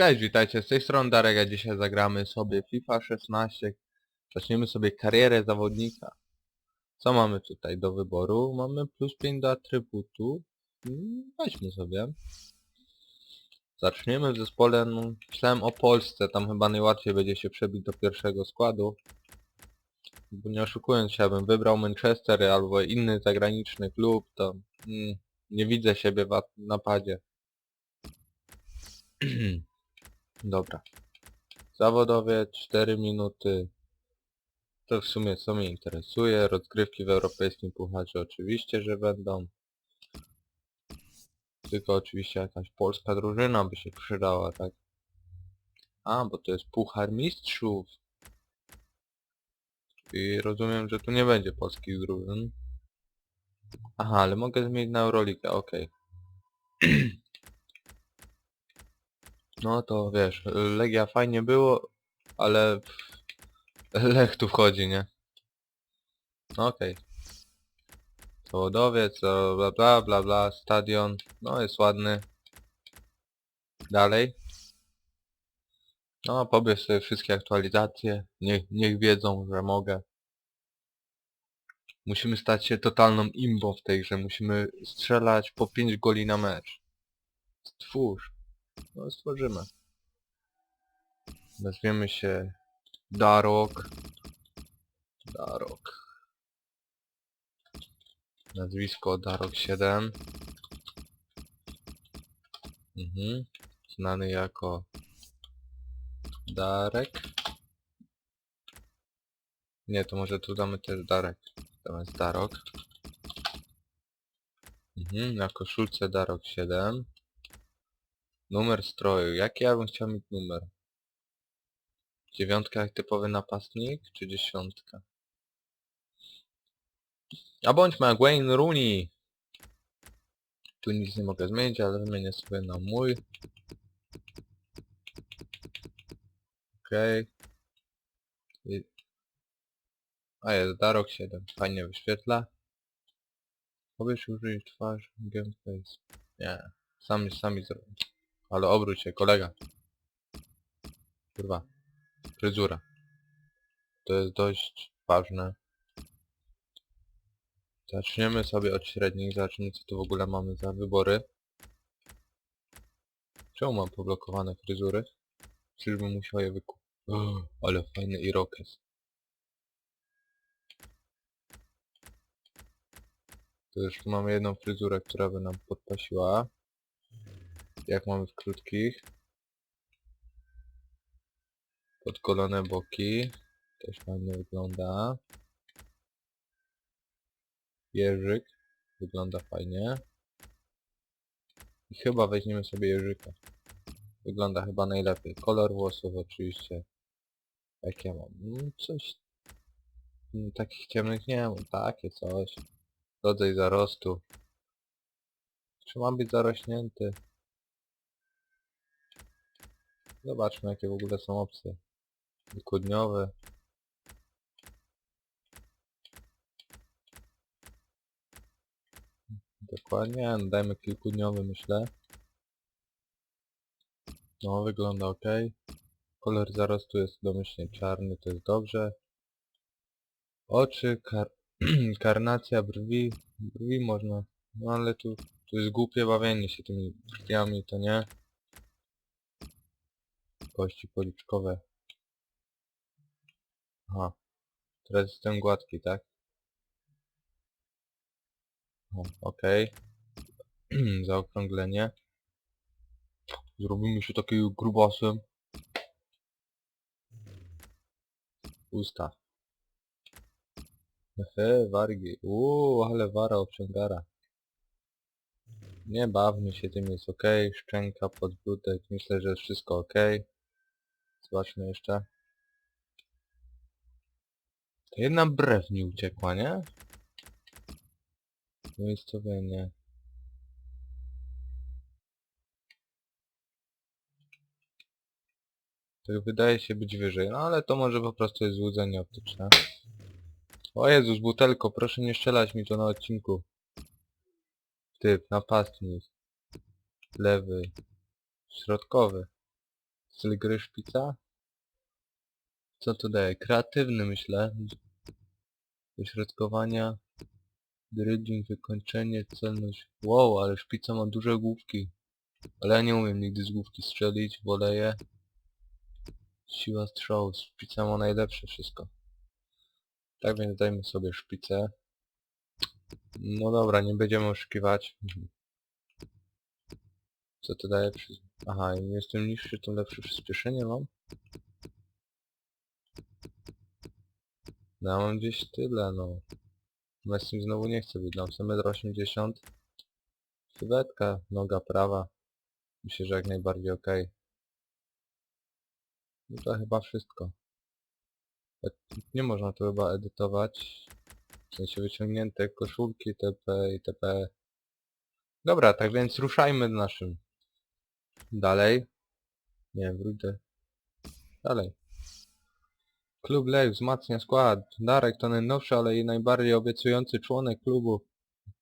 Cześć, witajcie, z tej strony Darek, a dzisiaj zagramy sobie FIFA 16. Zaczniemy sobie karierę zawodnika. Co mamy tutaj do wyboru? Mamy plus 5 do atrybutu. Mm, Weźmy sobie. Zaczniemy w zespole, no, myślałem o Polsce, tam chyba najłatwiej będzie się przebić do pierwszego składu. Bo nie oszukując się, abym wybrał Manchester albo inny zagraniczny klub, to mm, nie widzę siebie w napadzie. Dobra. Zawodowiec, 4 minuty. To w sumie co mnie interesuje. Rozgrywki w Europejskim Pucharze oczywiście, że będą. Tylko oczywiście jakaś polska drużyna by się przydała, tak? A, bo to jest Puchar Mistrzów. I rozumiem, że tu nie będzie polskich drużyn. Aha, ale mogę zmienić na Euroligę, okej. No to wiesz, Legia fajnie było, ale Lech tu wchodzi, nie? No Okej. Zawodowiec, bla bla bla bla bla, stadion, no jest ładny. Dalej. No pobierz sobie wszystkie aktualizacje, niech, niech wiedzą, że mogę. Musimy stać się totalną imbą w tej grze, musimy strzelać po 5 goli na mecz. Stwórz. No stworzymy. Nazwiemy się Darok. Darok. Nazwisko Darok 7. Mhm. Znany jako Darek. Nie, to może tu damy też Darek. Zamiast Darok. Mhm, na koszulce Darok 7. Numer stroju. Jaki ja bym chciał mieć numer? Dziewiątka jak typowy napastnik, czy dziesiątka? A bądźmy jak Wayne Rooney. Tu nic nie mogę zmienić, ale wymienię sobie na mój. Okej. I... A jest Darok 7. Fajnie wyświetla. Powiesz użyć twarz gameface. Nie. Sami, sami zrobię. Ale obróć się, kolega. Kurwa. Fryzura. To jest dość ważne. Zaczniemy sobie od średnich, zobaczymy co tu w ogóle mamy za wybory. Czemu mam poblokowane fryzury? Czyżbym musiał je wykupić? ale fajny irokes. To już tu mamy jedną fryzurę, która by nam podpasiła. Jak mamy w krótkich. Podkolone boki. Też fajnie wygląda. Jeżyk. Wygląda fajnie. I chyba weźmiemy sobie jeżyka. Wygląda chyba najlepiej. Kolor włosów oczywiście. Jak ja mam? Mm, Coś... mm, Takich ciemnych nie mam. Takie coś. Rodzaj zarostu. Czy mam być zarośnięty? Zobaczmy jakie w ogóle są opcje. Dwudniowy. Dokładnie, dajmy kilkudniowy myślę. No, wygląda ok. Kolor zarostu jest domyślnie czarny, to jest dobrze. Oczy, kar karnacja brwi. Brwi można. No ale tu, tu jest głupie bawienie się tymi brwiami, to nie. Kości policzkowe. Aha. Teraz jestem gładki, tak? Okej. Zaokrąglenie. Zrobimy się takiego grubasem. Usta. Hehe, wargi. Uuu, ale wara obciągara. Nie bawmy się, tym jest ok. Szczęka, podbródek, myślę, że jest wszystko ok. Zobaczmy jeszcze. To jedna brew mi uciekła, nie? Umiejscowienie. To wydaje się być wyżej, no ale to może po prostu jest złudzenie optyczne. O Jezus, butelko, proszę nie strzelać mi to na odcinku. Typ, napastnik. Lewy. Środkowy. Styl gry szpica? Co to daje? Kreatywny myślę. Wyśrodkowania. Drydzing, wykończenie, celność. Wow, ale szpica ma duże główki. Ale ja nie umiem nigdy z główki strzelić, woleję. Siła strzału, szpica ma najlepsze wszystko. Tak więc dajmy sobie szpicę. No dobra, nie będziemy oszukiwać. Co to daje. Aha, im jestem niższy, to lepsze przyspieszenie mam. No ja mam gdzieś tyle, no. No z tym znowu nie chcę być, sobie 1,80 m. Chybetka, noga prawa. Myślę, że jak najbardziej okej. No to chyba wszystko. E- Nie można to chyba edytować. W sensie wyciągnięte koszulki, TP i TP. Dobra, tak więc ruszajmy naszym. Dalej. Nie, wróćcie. Dalej. Klub Lej wzmacnia skład. Darek to najnowszy, ale i najbardziej obiecujący członek klubu.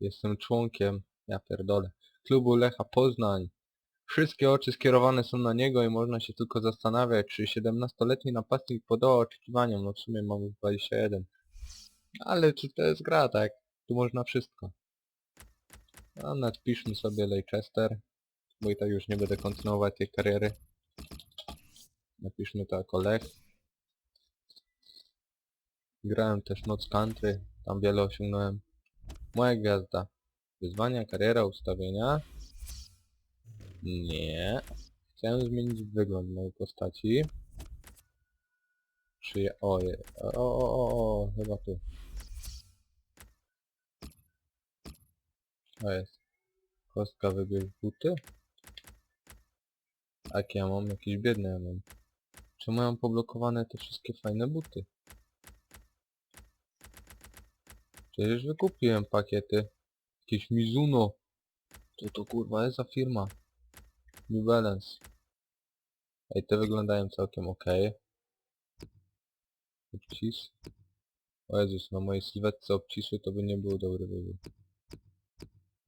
Jestem członkiem, ja pierdolę, klubu Lecha Poznań. Wszystkie oczy skierowane są na niego i można się tylko zastanawiać, czy 17-letni napastnik podoła oczekiwaniom. No w sumie mamy 21. Ale czy to jest gra, tak? Tu można wszystko. A nadpiszmy sobie Leicester, bo i tak już nie będę kontynuować tej kariery. Napiszmy to jako Lech. Grałem też Noc Country, tam wiele osiągnąłem. Moja gwiazda. Wyzwania, kariera, ustawienia. Nie. Chciałem zmienić wygląd mojej postaci. Czy je... O, o, o, o, chyba tu. O jest. Kostka wybierz buty. Jakie ja mam? Jakieś biedne ja mam. Czemu ja mam poblokowane te wszystkie fajne buty? Przecież wykupiłem pakiety. Jakieś Mizuno. Co to kurwa jest za firma? New Balance. Ej, te wyglądają całkiem ok. Obcis. O Jezus, na mojej sylwetce obcisły to by nie był dobry wybór.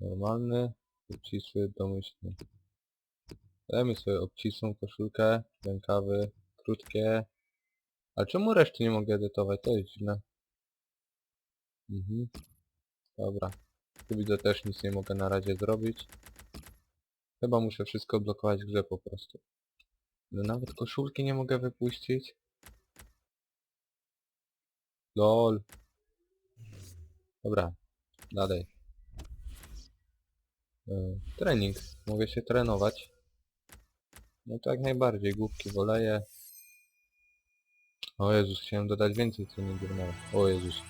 Normalny, obcisły, domyślny. Dajmy sobie obcisłą koszulkę, rękawy, krótkie. Ale czemu reszty nie mogę edytować? To jest dziwne. Mhm. Dobra. Tu widzę też nic nie mogę na razie zrobić. Chyba muszę wszystko blokować w grze po prostu. No nawet koszulki nie mogę wypuścić. LOL. Dobra. Dalej. Yy, trening. Mogę się trenować. No to jak najbardziej. Główki woleję. O Jezus, chciałem dodać więcej treningów na... O Jezus.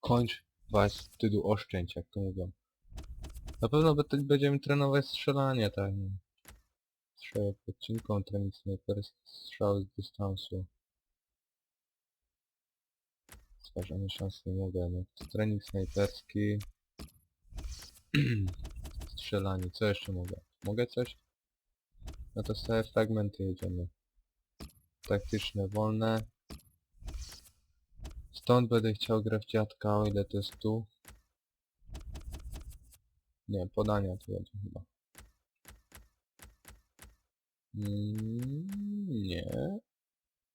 Kończ was wstydu oszczędź, jak to mówią. Na pewno będziemy trenować strzelanie, tak. Strzelę podcinką, trening snajperski, strzał z dystansu. Stwarzanie szans nie mogę, no to trening snajperski. Strzelanie, co jeszcze mogę? Mogę coś? No to sobie fragmenty jedziemy. Taktyczne, wolne. Stąd będę chciał grać dziadka, o ile to jest tu. Nie, podania tu będzie chyba. Mm, nie.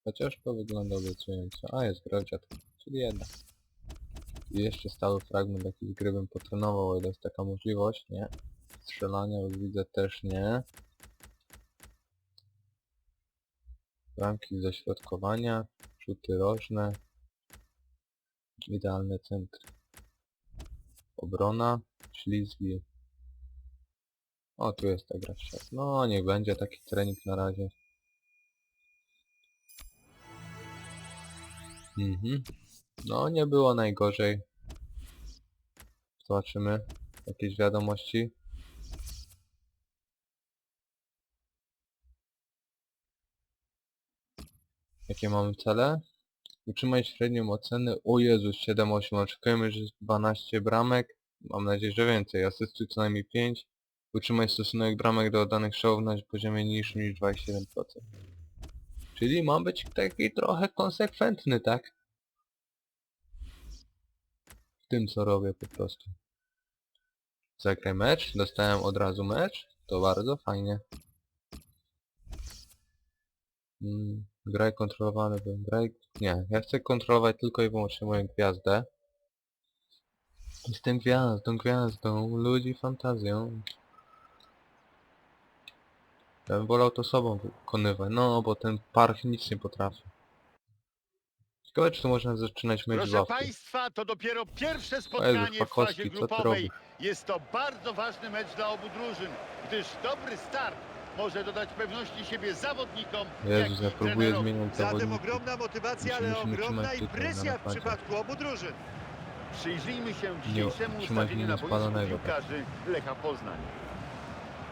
Chociaż to wygląda obiecująco. A, jest gra dziadka, czyli jedna. I jeszcze stały fragment jakiś gry bym potrenował, o ile jest taka możliwość, nie. Strzelania, widzę, też nie. Bramki ze środkowania, rzuty rożne. Idealne centry. Obrona, ślizgi. O, tu jest ta gra w. No, niech będzie taki trening na razie. Mhm. No, nie było najgorzej. Zobaczymy. Jakieś wiadomości. Jakie mamy cele? Utrzymaj średnią ocenę. O Jezus, 7-8. Oczekujemy, że jest 12 bramek. Mam nadzieję, że więcej. Asysty co najmniej 5. Utrzymaj stosunek bramek do oddanych strzałów na poziomie niższym niż 27%. Czyli mam być taki trochę konsekwentny, tak? W tym co robię po prostu. Zagraj mecz. Dostałem od razu mecz. To bardzo fajnie. Mm, graj kontrolowany. Graj... Nie, ja chcę kontrolować tylko i wyłącznie moją gwiazdę. Jestem gwiazdą, gwiazdą, ludzi fantazją. Ja bym wolał to sobą wykonywać, no bo ten parch nic nie potrafi. Ciekawe czy tu można zaczynać mieć Proszę ławki. Państwa, to dopiero pierwsze spotkanie w Pakowski, fazie co ty grupowej. robisz? Jest to bardzo ważny mecz dla obu drużyn, gdyż dobry start może dodać pewności siebie zawodnikom, jak Jezus, ja próbuję zmieniać Zatem zawodników. ogromna motywacja, ale ogromna trzymać i tutaj na presja w napadzie. przypadku obu drużyn. Przyjrzyjmy się dzisiejszemu trzymać ustawieniu na boisku spalonego, tak. piłkarzy Lecha Poznań.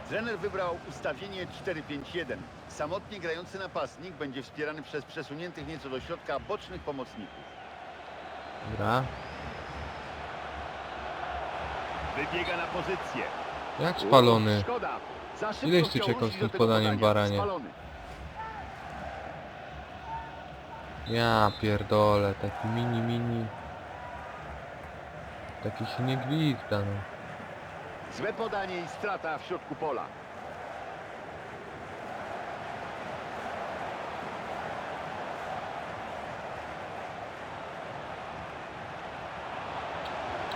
Trener wybrał ustawienie 4-5-1. Samotnie grający napastnik będzie wspierany przez przesuniętych nieco do środka bocznych pomocników. Dobra. Wybiega na pozycję. Jak spalony? Ileś ty czekał z tym podaniem, baranie? Ja pierdolę, taki mini mini. Taki się nie gwizda, no. Złe podanie i strata w środku pola.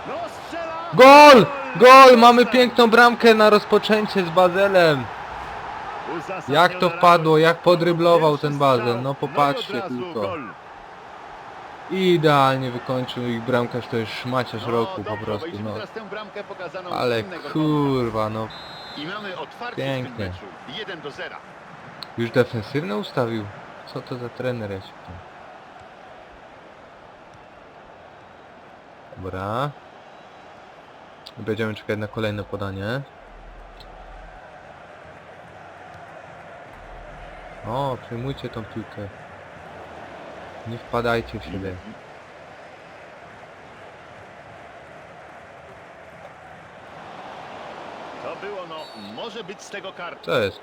No strzela! GOL! GOL! Mamy piękną bramkę na rozpoczęcie z Bazelem. Jak to wpadło, jak podryblował ten Bazel, no popatrzcie tylko. Idealnie wykończył ich bramkarz, to jest szmaciarz No, roku po prostu, no. Ale kurwa, no. I mamy otwarcie w Pięknie. tym meczu. 1 do 0. Już defensywne ustawił? Co to za trener jest? Dobra. Będziemy czekać na kolejne podanie. O, przyjmujcie tą piłkę. Nie wpadajcie w siebie. To było, no, może być z tego karta. Co jest?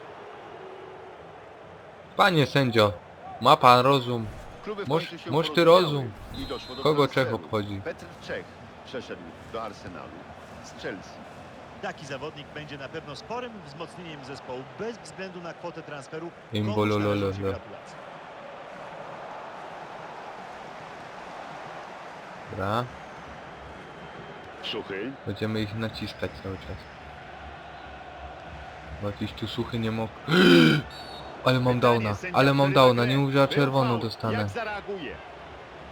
Panie sędzio, ma pan rozum. Kluby w Moż- końcu się moż ty rozum. I doszło do Kogo transferu. Czech obchodzi? Petr Czech przeszedł do Arsenalu z Chelsea. Taki zawodnik będzie na pewno sporym wzmocnieniem zespołu, bez względu na kwotę transferu. Komuś należą się bolololo. gratulacje. Dobra. Suchy. Będziemy ich naciskać cały czas. Bo jakiś tu suchy nie mógł. Ale mam Pytanie, downa, sędzia ale mam przerywa downa, nie mów, że ja Był czerwoną faul. dostanę. Jak zareaguje?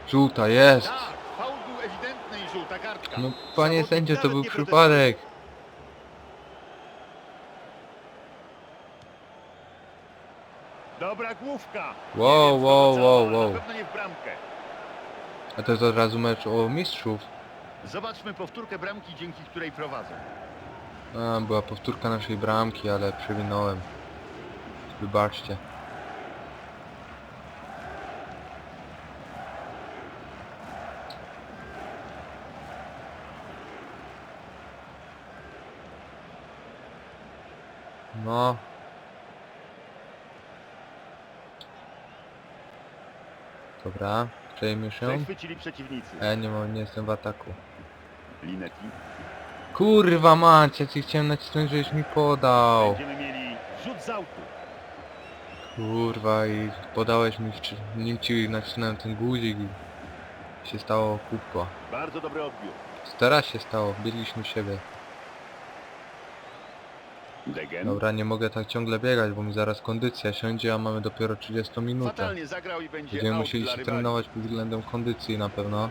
Żółta, jest! Tak, faul był ewidentny i żółta kartka. No panie Zawodnik sędzio, to nawet był nie protestuje. przypadek. Dobra główka. Wow, Nie wiem, wow, skąd wow, cała, ale wow. Na pewno nie w bramkę. A to jest od razu mecz o mistrzów. Zobaczmy powtórkę bramki, dzięki której prowadzą. A, była powtórka naszej bramki, ale przewinąłem. Wybaczcie. No. Dobra, przejmie się. Przechwycili przeciwnicy. E, nie mam, nie jestem w ataku. Linetti. Kurwa mać, ja ci chciałem nacisnąć, żebyś mi podał. Będziemy mieli rzut z autu. Kurwa i podałeś mi, wczy- nim ci nacisnąłem ten guzik i się stało kubko. Bardzo dobry odbiór. Teraz się stało, byliśmy siebie. Degen. Dobra, nie mogę tak ciągle biegać, bo mi zaraz kondycja siądzie, a mamy dopiero 30 minutę. Fatalnie zagrał i będzie Będziemy out musieli dla się rywali. trenować pod względem kondycji na pewno.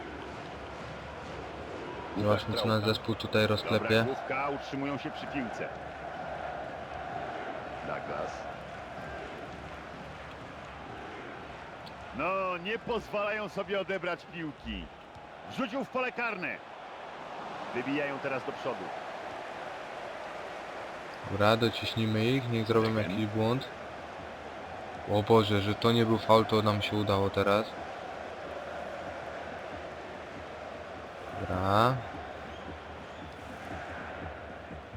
Zobaczmy co nasz zespół tutaj Dobra rozklepie. główka, utrzymują się przy piłce. Douglas. No, nie pozwalają sobie odebrać piłki. Wrzucił w pole karne. Wybijają teraz do przodu. Dobra, dociśnijmy ich, niech zrobią jakiś błąd. O Boże, że to nie był faul, to nam się udało teraz. Dobra.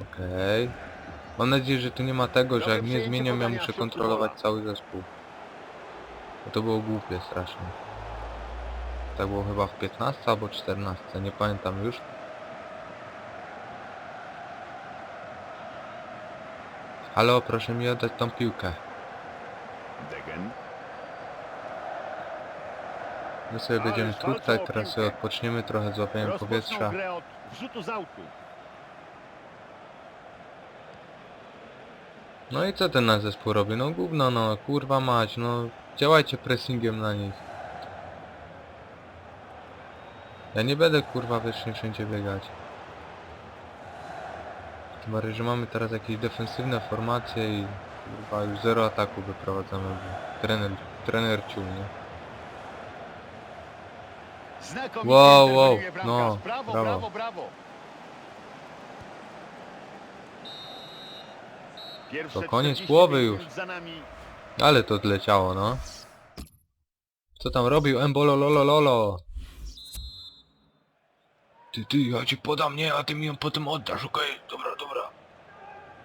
Okej. Mam nadzieję, że tu nie ma tego, że jak mnie zmienią, ja muszę kontrolować cały zespół. Bo to było głupie strasznie. Tak było chyba w 15 albo 14, nie pamiętam już. Halo, proszę mi oddać tą piłkę. Degen. My sobie będziemy truktać, teraz sobie odpoczniemy trochę, złapiemy powietrza. grę od wrzutu z autu. No i co ten nasz zespół robi? No gówno no, kurwa mać, no działajcie pressingiem na nich. Ja nie będę kurwa wiecznie wszędzie biegać. Tym bardziej, że mamy teraz jakieś defensywne formacje i kurwa już zero ataku wyprowadzamy. bo Trener, trener ciul, nie? Znakomicie Wow, interweniuje wow, bramkarz. no, brawo, brawo. brawo, brawo. Pierwsze To koniec 45 połowy minut już. Za nami. Ale to odleciało, no. Co tam robił Embololololo? Ty, ty, ja ci podam, nie, a ty mi ją potem oddasz, okej? Dobra, dobra.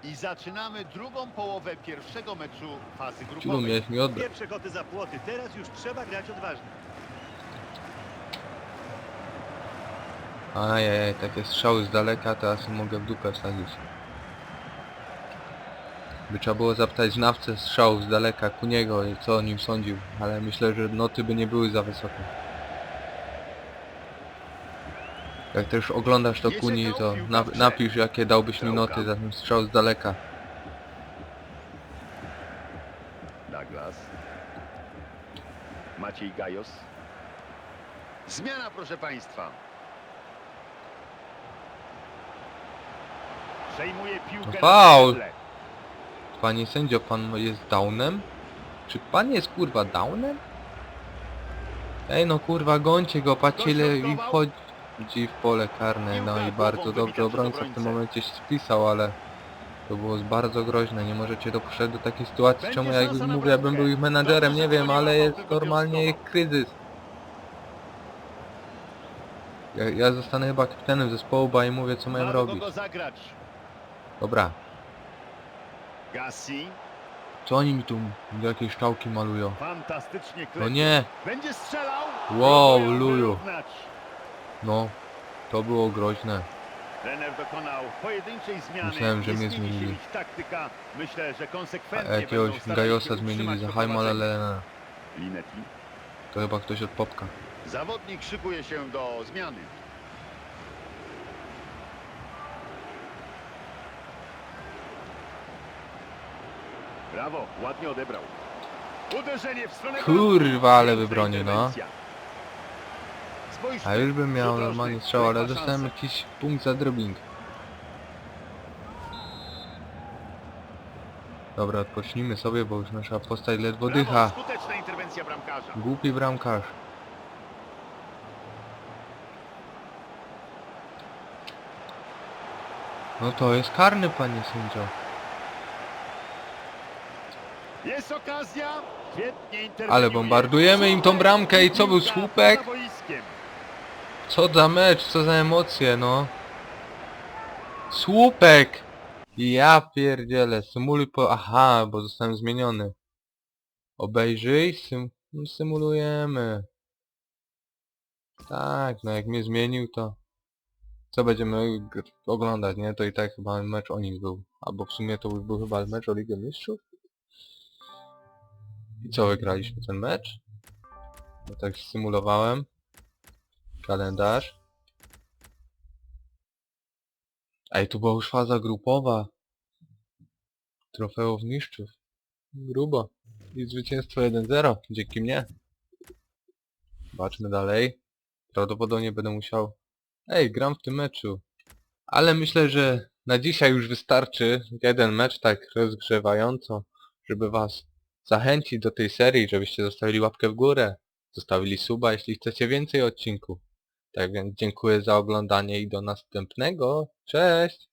I zaczynamy drugą połowę pierwszego meczu fazy Ciulu, grupowej. miałeś mi oddać. Pierwsze koty za płoty, teraz już trzeba grać odważnie. Ajajaj, takie strzały z daleka, teraz mogę w dupę wsadzić. By trzeba było zapytać znawcę strzałów z daleka Kuniego, i co o nim sądził, ale myślę, że noty by nie były za wysokie. Jak też oglądasz to Kuni, to na, napisz jakie dałbyś mi noty za ten strzał z daleka. Douglas. Maciej Gajos. Zmiana, proszę Państwa. Przejmuje piłkę. Faul. Panie sędzio, pan jest downem? Czy pan jest kurwa downem? Ej no kurwa, gońcie go, patrzcie ile i Dośrodkował. Wchodzi w pole karne, no i bardzo dobrze obrońca w tym momencie się spisał, ale to było bardzo groźne, nie możecie dopuszczać do takiej sytuacji, czemu ja na mówię, ja bym był ich menadżerem, nie wiem, ale jest normalnie wnioskował. kryzys. Ja, ja zostanę chyba kapitanem zespołu, bo i mówię co mają robić. Dobra, Gassi. co oni mi tu jakieś szczałki malują? Fantastycznie No nie, Będzie strzelał. Wow, Luju. No, to było groźne. Trener dokonał pojedynczej zmiany. Myślałem, że Nie mnie zmienili. taktyka. Myślę, że A konsekwentnie jakiegoś Gajosa zmienili za. Lena. Linetti. To chyba ktoś od Popka. Zawodnik szykuje się do zmiany. Brawo, ładnie odebrał. Uderzenie w stronę Kurwa, ale wybronił, no. A już bym miał normalnie strzał, ale dostałem jakiś punkt za dribbling. Dobra, odpocznijmy sobie, bo już nasza postać ledwo dycha. skuteczna interwencja bramkarza. Głupi bramkarz. No to jest karny, panie sędzio. Jest okazja. Świetnie. Ale bombardujemy im tą bramkę i co był słupek? Co za mecz, co za emocje, no. Słupek! Ja pierdzielę, symuluj po... Aha, bo zostałem zmieniony. Obejrzyj, sym... symulujemy. Tak, no jak mnie zmienił to... Co będziemy oglądać, nie? To i tak chyba mecz o nich był. Albo w sumie to już był chyba mecz o Ligę Mistrzów? I co, wygraliśmy ten mecz? No tak symulowałem. Kalendarz. Ej, tu była już faza grupowa. Trofeów mistrzów. Grubo. I zwycięstwo 1-0. Dzięki mnie. Zobaczmy dalej. Prawdopodobnie będę musiał... Ej, gram w tym meczu. Ale myślę, że na dzisiaj już wystarczy jeden mecz tak rozgrzewająco, żeby was zachęcić do tej serii, żebyście zostawili łapkę w górę, zostawili suba, jeśli chcecie więcej odcinków. Tak więc dziękuję za oglądanie i do następnego. Cześć!